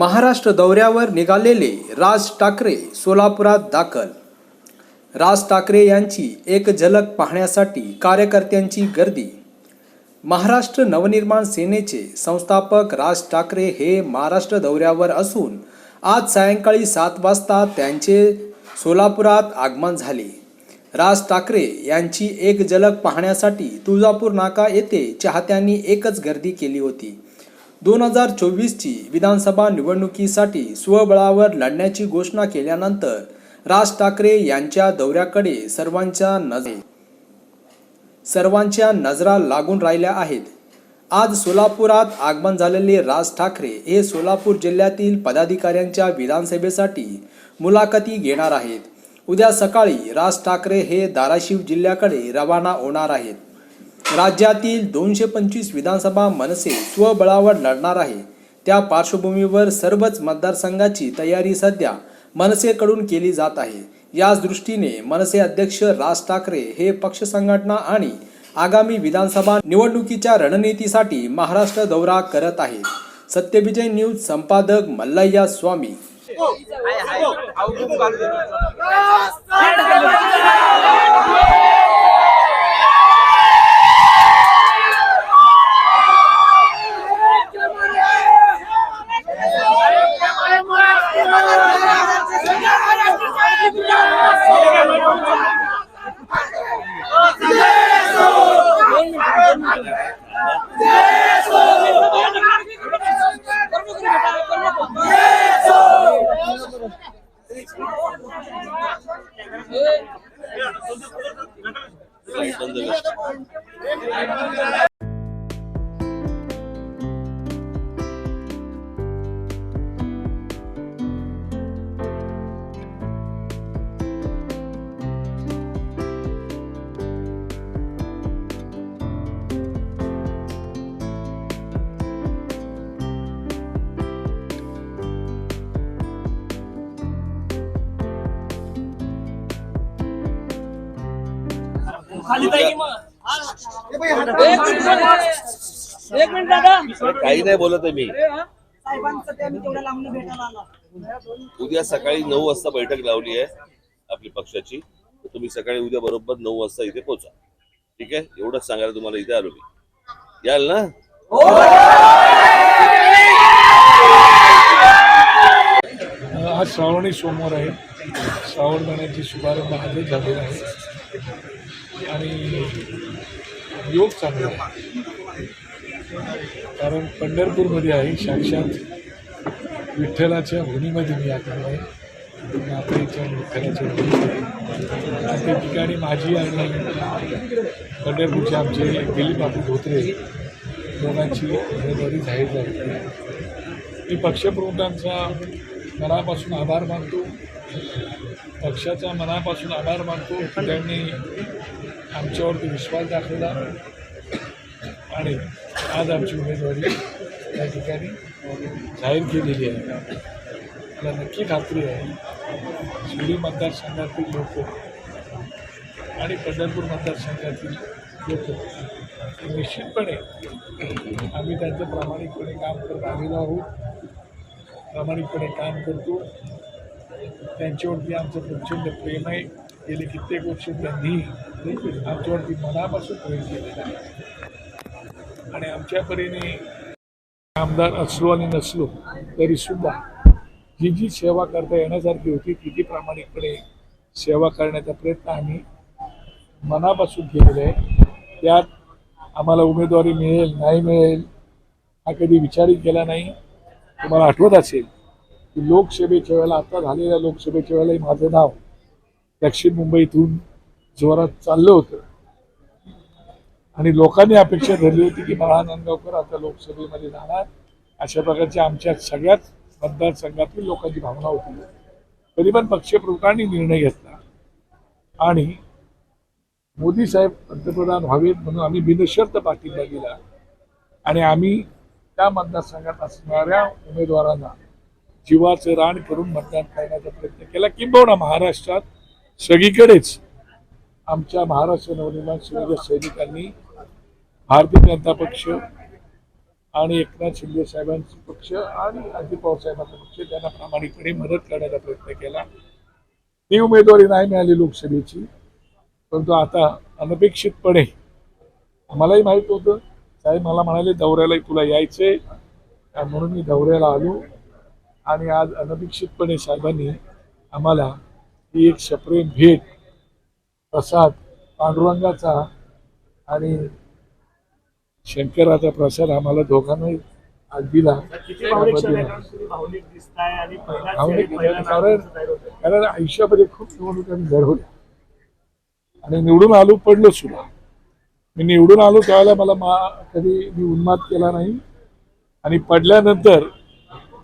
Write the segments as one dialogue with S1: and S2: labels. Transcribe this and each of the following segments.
S1: महाराष्ट्र दौऱ्यावर निघालेले राज ठाकरे सोलापुरात दाखल. राज ठाकरे यांची एक झलक पाहण्यासाठी कार्यकर्त्यांची गर्दी. महाराष्ट्र नवनिर्माण सेनेचे संस्थापक राज ठाकरे हे महाराष्ट्र दौऱ्यावर असून आज सायंकाळी सात वाजता त्यांचे सोलापुरात आगमन झाले. राज ठाकरे यांची एक झलक पाहण्यासाठी तुळजापूर नाका येथे चाहत्यांनी एकच गर्दी केली होती. दोन हजार चोवीसची विधानसभा निवडणुकीसाठी स्वबळावर लढण्याची घोषणा केल्यानंतर राज ठाकरे यांच्या दौऱ्याकडे सर्वांच्या नजरे सर्वांच्या नजरा लागून राहिल्या आहेत. आज सोलापुरात आगमन झालेले राज ठाकरे हे सोलापूर जिल्ह्यातील पदाधिकाऱ्यांच्या विधानसभेसाठी मुलाखती घेणार आहेत. उद्या सकाळी राज ठाकरे हे धाराशिव जिल्ह्याकडे रवाना होणार आहेत. राज्यातील दोनशे पंचवीस विधानसभा मनसे स्वबळावर लढणार आहे. त्या पार्श्वभूमीवर सर्वच मतदारसंघाची तयारी सध्या मनसेकडून केली जात आहे. याच दृष्टीने मनसे अध्यक्ष राज ठाकरे हे पक्ष संघटना आणि आगामी विधानसभा निवडणुकीच्या रणनीतीसाठी महाराष्ट्र दौरा करत आहेत. सत्यविजय न्यूज संपादक मल्लय्या स्वामी. Yeah.
S2: एक मिनिट दादा.
S3: काही नाही बोलत आहे मी.
S2: साहेबांचं ते आम्ही तेवढ्या लांबून भेटायला आला.
S3: उद्या सकाळी नऊ वाजता बैठक लावली आहे आपली पक्षाची. तुम्ही सकाळी उद्या बरोबर नऊ वाजता इथे पोहोचा. ठीक आहे? एवढंच सांगायला तुम्हाला इथे आलो मी. याल ना?
S4: आज श्रावणी सोमवार आहे. श्रावण महिन्याची शुभारंभ आजच झालेला आहे. आणि योग चांगला आहे. कारण पंढरपूरमध्ये आहे साक्षात विठ्ठलाच्या भूमीमध्ये मी आता आहे. मातेच्या विठ्ठलाच्या भूमीमध्ये. आणि त्या ठिकाणी माझी आणि पंढरपूरचे आमचे दिलीप बापू धोत्रे दोघांची उमेदवारी जाहीर झाली. मी पक्षप्रमुखांचा मनापासून आभार मानतो. पक्षाचा मनापासून आभार मानतो की त्यांनी आमच्यावरती विश्वास दाखवला आणि आज आमची उमेदवारी त्या ठिकाणी जाहीर केलेली आहे. मला नक्की खात्री आहे शिर्डी मतदारसंघातील लोक आणि पंढरपूर मतदारसंघातील लोक निश्चितपणे आम्ही त्यांचं प्रामाणिकपणे काम करत आलेलो आहोत. प्रामाणिकपणे काम करतो. त्यांच्यावरती आमचं प्रचंड प्रेम आहे. गेले कित्येक वर्ष त्यांनी आमच्यावरती मनापासून प्रयोग केलेला आहे. आणि आमच्या परीने आमदार असलो आणि नसलो तरीसुद्धा जी जी सेवा करता येण्यासारखी होती किती प्रामाणिकपणे सेवा करण्याचा प्रयत्न आम्ही मनापासून केलेला आहे. त्यात आम्हाला उमेदवारी मिळेल नाही मिळेल हा कधी विचारही केला नाही. तुम्हाला आठवत असेल की लोकसभेच्या वेळेला आता झालेल्या लोकसभेच्या वेळेलाही माझं नाव दक्षिण मुंबईतून जोरात चाललं होतं. आणि लोकांनी अपेक्षा धरली होती की बाळा नांदगावकर आता लोकसभेमध्ये जाणार. अशा प्रकारच्या आमच्या सगळ्याच मतदारसंघातील लोकांची भावना होती. तरी पण पक्षप्रमुखांनी निर्णय घेतला. आणि मोदी साहेब पंतप्रधान व्हावेत म्हणून आम्ही बिनशर्त पाठिंबा दिला. आणि आम्ही त्या मतदारसंघात असणाऱ्या उमेदवारांना जीवाचं रान करून मतदान करण्याचा प्रयत्न केला. किंबहुना महाराष्ट्रात सगळीकडेच आमच्या महाराष्ट्र नवनिर्माण सेनेच्या सैनिकांनी भारतीय जनता पक्ष आणि एकनाथ शिंदे साहेबांचे पक्ष आणि अजित पवार साहेबांचा पक्ष त्यांना प्रामाणिकपणे मदत करण्याचा प्रयत्न केला. ती उमेदवारी नाही मिळाली लोकसभेची परंतु आता अनपेक्षितपणे आम्हालाही माहीत होतं. साहेब मला म्हणाले दौऱ्यालाही तुला यायचंय. म्हणून मी दौऱ्याला आलो आणि आज अनपेक्षितपणे साहेबांनी आम्हाला ही एक सप्रेम भेट प्रसाद पांडुरंगाचा आणि शंकराचा प्रसाद आम्हाला दोघांनाही आज दिला. कारण. कारण आयुष्यामध्ये खूप निवडणुका लढवल्या आणि निवडून आलो पडलो सुद्धा. मी निवडून आलो त्यावेळेला मला मा कधी मी उन्माद केला नाही. आणि पडल्यानंतर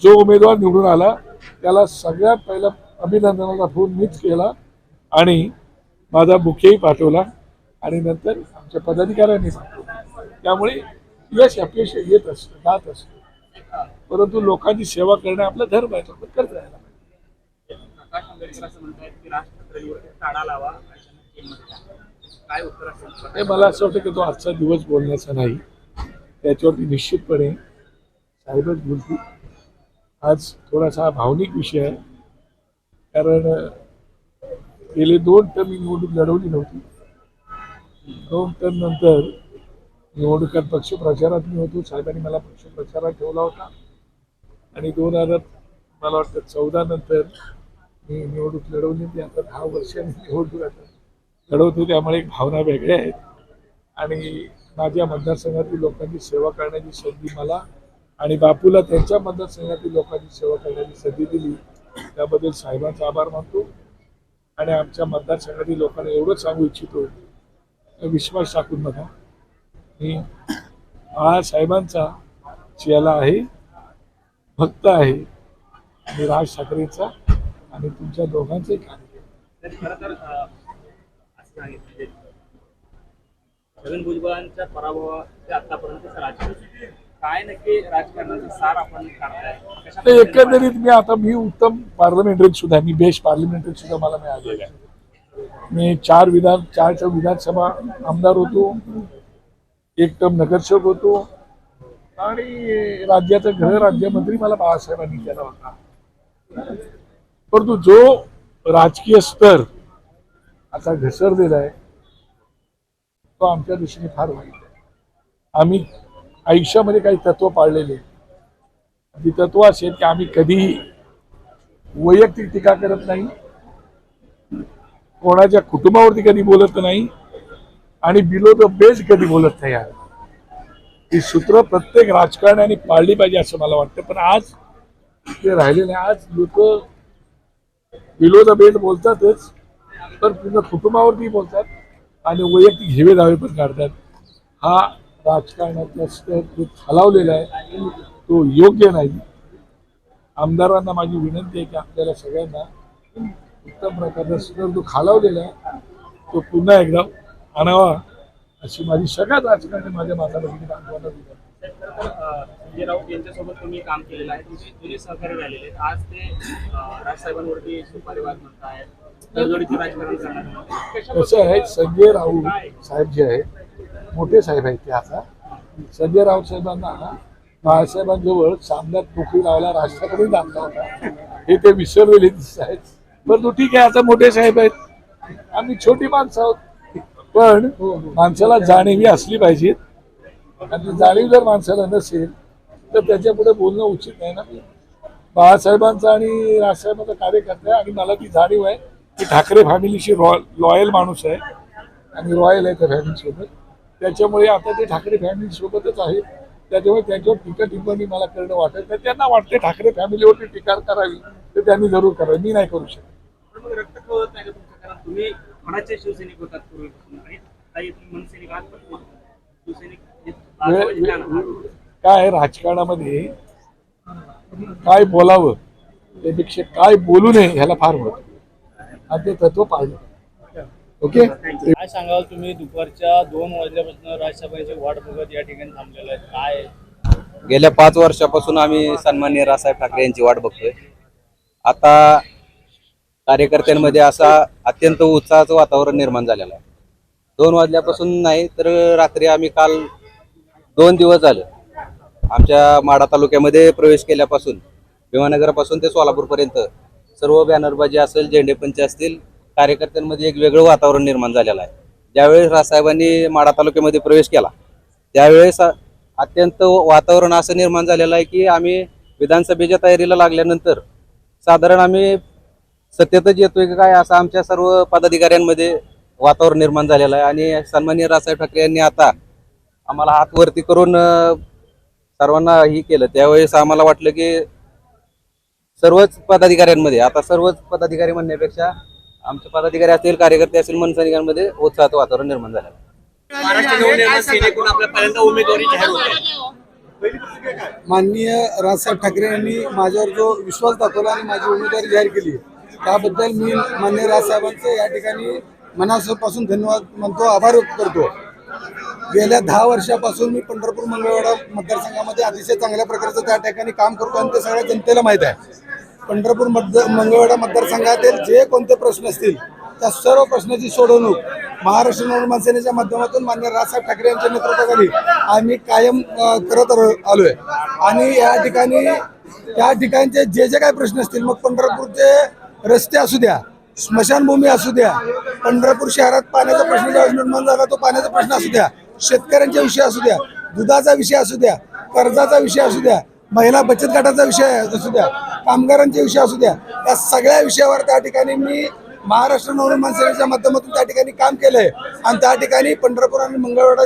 S4: जो उमेदवार निवडून आला त्याला सगळ्यात पहिला अभिनंदनाचा फोन मीच केला. आणि माझा बुकेही पाठवला आणि नंतर आमच्या पदाधिकाऱ्यांनी सांगितलं. त्यामुळे यश अपयश येत असतं जात असतं. परंतु लोकांची सेवा करणे आपला धर्म आहे तो आपण करत राहायला पाहिजे. हे मला असं वाटतं की तो आजचा दिवस बोलण्याचा नाही. त्याच्यावरती निश्चितपणे साहेबच बोलतील. आज थोडासा भावनिक विषय आहे. कारण गेले दोन टर्म मी निवडणूक लढवली नव्हती. दोन टर्म नंतर निवडणुकात पक्ष प्रचारात मी होतो. साहेबांनी मला पक्ष प्रचारात ठेवला होता. आणि दोन हजार मला वाटतं चौदा नंतर मी निवडणूक लढवली. ती आता दहा वर्षांनी निवडणूक आता लढवतो. त्यामुळे एक भावना वेगळ्या आहेत. आणि माझ्या मतदारसंघातील लोकांची सेवा करण्याची संधी मला आणि बापूला त्यांच्या मतदारसंघातील लोकांची सेवा करण्याची संधी दिली. त्याबद्दल साहेबांचा आभार मानतो. आणि आमच्या मतदारसंघातील लोकांना एवढंच सांगू इच्छितो विश्वास टाकून बघा. मी हा साहेबांचा चेला आहे भक्त आहे आणि राज ठाकरेंचा आणि तुमच्या दोघांचंही कार्यक्रम
S5: तर खरं म्हणजे छगन भुजबळांच्या आतापर्यंत राजकारण. काय नक्की राजकारणाचा सार आपण काढताय?
S4: एकंदरीत मी आता मी उत्तम पार्लमेंटरीत सुद्धा मी बेस्ट पार्लमेंटरीत सुद्धा मला मिळालेलं आहे. मी चार विधान चारच्या विधानसभा आमदार होतो एक टर्म नगरसेवक होतो आणि राज्याचा गृह राज्यमंत्री मला बाळासाहेबांनी केला होता. परंतु जो राजकीय स्तर आता घसरलेला आहे तो आमच्या दृष्टीने फार वाईट आहे. आम्ही आयुष्यामध्ये काही तत्व पाळलेले आहेत. ती तत्व असेल की आम्ही कधीही वैयक्तिक टीका करत नाही कोणाच्या कुटुंबावरती कधी बोलत नाही आणि बिलो द बेस कधी बोलत नाही यार ही सूत्र प्रत्येक राजकारण्याने पाळली पाहिजे असं मला वाटतं. पण आज ते राहिले नाही. आज लोक बिलो द बेस बोलतातच तर पूर्ण कुटुंबावरती बोलतात आणि वैयक्तिक हिवे दावे पण काढतात. हा राजकारणातला स्तर जो खालावलेला आहे तो योग्य नाही. आमदारांना माझी विनंती आहे की आपल्याला सगळ्यांना उत्तम प्रकारचा स्तर जो खालावलेला आहे तो पुन्हा एकदा आणावा अशी माझी सगळ्यात राजकारणी माझ्या माता बांधवांना
S5: संजय राऊत यांच्यासोबत तुम्ही काम केलेलं आहे तुमचे जुने सहकारी राहिलेले आज ते राजसाहेबांवरती सुपारीवाद म्हणतायत तडजोडीचं राजकारण करणार आहेत. कशा
S4: कसं आहे संजय राऊत साहेब जे आहेत मोठे साहेब आहेत ते आता. संजय राऊत साहेबांना बाळासाहेबांजवळ सामन्यात नोकरी लावला राज दाखला होता. हे ते विसरलेले दिसत आहेत. परंतु ठीक आहे आता मोठे साहेब आहेत. आम्ही छोटी माणसं आहोत. पण माणसाला जाणीवी असली पाहिजे. आणि जाणीव जर माणसाला नसेल तर त्याच्या पुढे बोलणं उचित नाही ना. बाळासाहेबांचा आणि राजसाहेबांचा कार्यकर्ता आहे आणि मला ती जाणीव आहे की ठाकरे फॅमिलीशी रॉ लॉयल माणूस आहे. आणि रॉयल आहे त्या फॅमिलीसोबत त्याच्यामुळे आता ते ठाकरे फॅमिली सोबतच आहे. त्याच्यामुळे त्यांच्यावर टीका टिप्पणी मला करणं वाटत नाही. त्यांना वाटते ठाकरे फॅमिलीवरती टीका करावी तर त्यांनी जरूर करावी. मी नाही करू शकत.
S5: तुम्ही शिवसैनिक होतात काय
S4: राजकारणामध्ये? काय बोलावं? त्यापेक्षा काय बोलू नये ह्याला फार महत्त्व. आणि ते तत्व पाळलं. ओके?
S6: काय सांगाल तुम्ही? दुपारच्या दोन वाजल्यापासून राजसभेची वाट बघत या ठिकाणी थांबलेलं आहे काय
S7: गेल्या पाच वर्षापासून आम्ही सन्माननीय रावसाहेब ठाकरे यांची वाट बघतोय. आता कार्यकर्त्यांमध्ये असा अत्यंत उत्साहाचं वातावरण निर्माण झालेलं आहे. दोन वाजल्यापासून नाही तर रात्री आम्ही काल दोन दिवस झालं. आमच्या माडा तालुक्यामध्ये प्रवेश केल्यापासून भीमानगरापासून ते सोलापूरपर्यंत सर्व बॅनरबाजी असेल झेंडेपंच असतील कार्यकर्त्यांमध्ये एक वेगळं वातावरण निर्माण झालेलं आहे. ज्यावेळेस रासाहेबांनी माडा तालुक्यामध्ये प्रवेश केला त्यावेळेस अत्यंत वातावरण असं निर्माण झालेलं आहे की आम्ही विधानसभेच्या तयारीला लागल्यानंतर साधारण आम्ही सत्यतच येतोय की काय असं आमच्या सर्व पदाधिकाऱ्यांमध्ये वातावरण निर्माण झालेलं आहे. आणि सन्माननीय रासाहेब ठाकरे यांनी आता आम्हाला हात वरती करून सर्वांना ही केलं. त्यावेळेस आम्हाला वाटलं की सर्वच पदाधिकाऱ्यांमध्ये आता सर्वच पदाधिकारी म्हणण्यापेक्षा आमचे पदाधिकारी असतील कार्यकर्ते असतील मनसैनिकांमध्ये उत्साहाचं वातावरण निर्माण झालं. आहे.
S5: महाराष्ट्र नवनिर्माण सेनेकडून आपल्या पहिल्यांदा उमेदवारी जाहीर होते.
S8: माननीय राजसाहेब ठाकरे यांनी माझ्यावर जो विश्वास दाखवला आणि माझी उमेदवारी जाहीर केली त्याबद्दल मी माननीय राजसाहेबांचे या ठिकाणी मनापासून धन्यवाद म्हणतो आभार व्यक्त करतो. गेल्या दहा वर्षापासून मी पंढरपूर मंगळवेढा मतदारसंघामध्ये अतिशय चांगल्या प्रकारचं त्या ठिकाणी काम करतो आणि ते सगळ्या जनतेला माहीत आहे. पंढरपूर मतदार मंगळवेढा मतदारसंघातील जे कोणते प्रश्न असतील त्या सर्व प्रश्नाची सोडवणूक महाराष्ट्र नवनिर्माण सेनेच्या माध्यमातून मान्य राजसाहेब ठाकरे यांच्या नेतृत्वाखाली आम्ही कायम करत आलो आहे आणि या ठिकाणी त्या ठिकाणचे जे जे काही प्रश्न असतील मग पंढरपूरचे रस्ते असू द्या स्मशानभूमी असू द्या पंढरपूर शहरात पाण्याचा प्रश्न ज्यावेळेस निर्माण झाला तो पाण्याचा प्रश्न असू द्या शेतकऱ्यांचे विषय असू द्या दुधाचा विषय असू द्या कर्जाचा विषय असू द्या महिला बचत गटाचा विषय असू द्या कामगारांचे विषय असू द्या या सगळ्या विषयावर त्या ठिकाणी मी महाराष्ट्र नवनिर्माण सेनेच्या माध्यमातून त्या ठिकाणी काम केलंय. आणि त्या ठिकाणी पंढरपूर आणि मंगळवेढा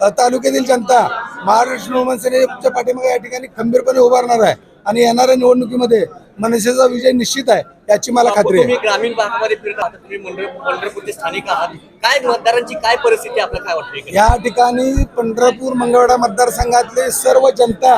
S8: अ, तालुक्यातील जनता महाराष्ट्र नवनिर्माण सेनेच्या पाठीमागे या ठिकाणी खंबीरपणे उभारणार आहे. आणि येणाऱ्या निवडणुकीमध्ये मनसेचा विजय निश्चित आहे याची मला खात्री आहे.
S5: ग्रामीण भागामध्ये पंढरपूरचे स्थानिक आहात. काय मतदारांची काय परिस्थिती आपल्याला काय वाटते
S8: या ठिकाणी पंढरपूर मंगळवेढा मतदारसंघातले सर्व जनता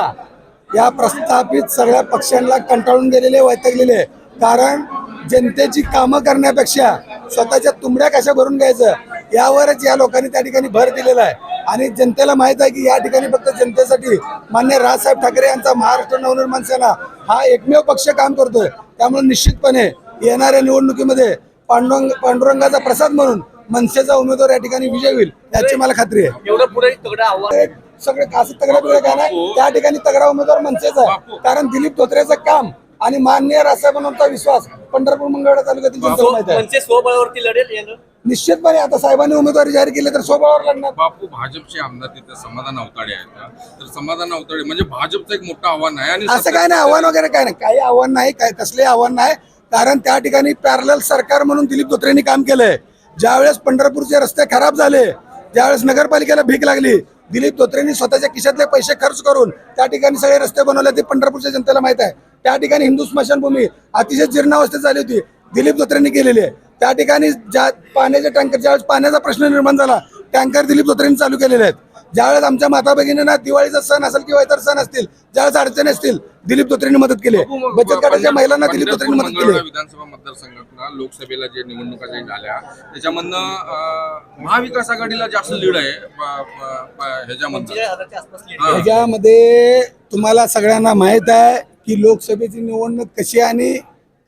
S8: या प्रस्थापित सगळ्या पक्षांना कंटाळून गेलेले वैतगलेले कारण जनतेची कामं करण्यापेक्षा स्वतःच्या तुंबड्या कशा भरून घ्यायचं यावरच या लोकांनी त्या ठिकाणी भर दिलेला आहे. आणि जनतेला माहीत आहे की या ठिकाणी फक्त जनतेसाठी मान्य राजसाहेब ठाकरे यांचा महाराष्ट्र नवनिर्माण सेना हा एकमेव पक्ष काम करतोय. त्यामुळे निश्चितपणे येणाऱ्या निवडणुकीमध्ये पांडुरंग पांडुरंगाचा प्रसाद म्हणून मनसेचा उमेदवार या ठिकाणी विजय होईल याची मला खात्री आहे.
S5: एवढं पुढे तगडं आव्हान
S8: ते सगळे असं तगडा बिगडा काय नाही. त्या ठिकाणी तगडा उमेदवार मनसेचा आहे. कारण दिलीप धोत्रेचं काम आणि माननीय राजसाहेबांचा विश्वास पंढरपूर मंगळवेढा तालुक्यातील जनतेला माहीत आहे.
S5: मनसे स्वबळावरती लढेल
S8: निश्चितपणे आता साहेबांनी उमेदवारी जाहीर केली तर स्वबळावर लढणार.
S9: बापू भाजपचे आमदार तिथे समाधान अवताडे आहेत तर समाधान अवताडे म्हणजे भाजपचं एक मोठं आव्हान आहे आणि
S8: असं काय नाही आव्हान वगैरे काय नाही. काही आव्हान नाही काय कसले आव्हान नाही. कारण त्या ठिकाणी पॅरल सरकार म्हणून दिलीप धोत्रेंनी काम केलंय. ज्यावेळेस पंढरपूरचे रस्ते खराब झाले ज्यावेळेस नगरपालिकेला भीक लागली दिलीप धोत्रेंनी स्वतःच्या खिशातले पैसे खर्च करून त्या ठिकाणी सगळे रस्ते बनवले ते पंढरपूरच्या जनतेला माहीत आहे. त्या ठिकाणी हिंदू स्मशानभूमी अतिशय जीर्णावस्थेत झाली होती. दिलीप धोत्रेंनी केलेली आहे. त्या ठिकाणी ज्या पाण्याचे टँकर ज्यावेळेस पाण्याचा प्रश्न निर्माण झाला टँकर दिलीप धोत्रेंनी चालू केलेले आहेत ज्यावेळेस आमच्या माता भगिनींना दिवाळीचा सण असेल किंवा इतर सण असतील ज्यावेळेस अडचणी असतील दिलीप धोत्रेंनी मदत केली आहे. बचत गटाच्या महिलांना दिलीप धोत्रेंनी मदत केली आहे.
S9: विधानसभा मतदारसंघातून लोकसभेला जे निवडणुका जे झाल्या त्याच्यामधनं अं, महाविकास आघाडीला जास्त लीड आहे प- ह्याच्यामधनं हा.
S8: ह्याच्यामध्ये तुम्हाला सगळ्यांना माहीत आहे की लोकसभेची निवडणूक कशी आणि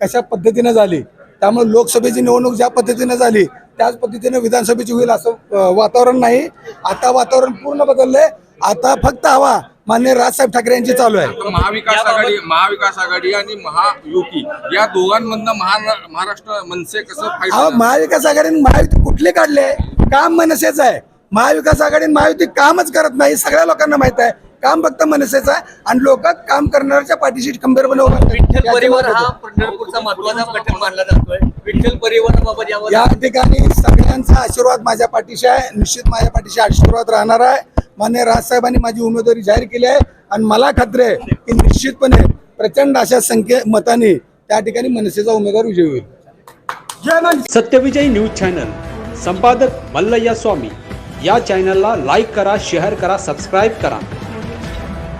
S8: कशा पद्धतीने झाली त्यामुळे लोकसभेची निवडणूक ज्या पद्धतीने झाली त्याच पद्धतीने विधानसभेची होईल असं वातावरण नाही. आता वातावरण पूर्ण बदललंय. आता फक्त हवा. मान्य राजसाहेब ठाकरे यांची चालू आहे.
S9: महाविकास आघाडी महाविकास आघाडी आणि महायुती या दोघांमधनं महारा- महाराष्ट्र मनसे कसं
S8: महाविकास आघाडीने महायुती कुठले काढले? काम मनसेच आहे. महाविकास आघाडीने महायुती कामच करत नाही सगळ्या लोकांना माहीत आहे. काम फक्त मनसेचं आहे आणि लोक काम करणाऱ्याच्या पाठीशी खंबीरपणे उभे आहेत.
S5: विठ्ठल परिवार हा. पंढरपूरचा महत्त्वाचा घटक मानला जातोय. विठ्ठल परिवाराबाबत यावर
S8: या ठिकाणी सगळ्यांचा आशीर्वाद माझ्या पाठीशी आहे. निश्चित माझ्या पाठीशी आशीर्वाद राहणार आहे. मान्य राजसाहेबांनी माझी उमेदवारी जाहीर केली आहे. आणि मला खात्री आहे की निश्चितपणे प्रचंड अशा संख्ये मताने त्या ठिकाणी मनसेचा उमेदवार विजयी होईल.
S10: Satyavijay news channel. संपादक मल्लय्या स्वामी. या चॅनलला लाईक करा शेअर करा सबस्क्राईब करा.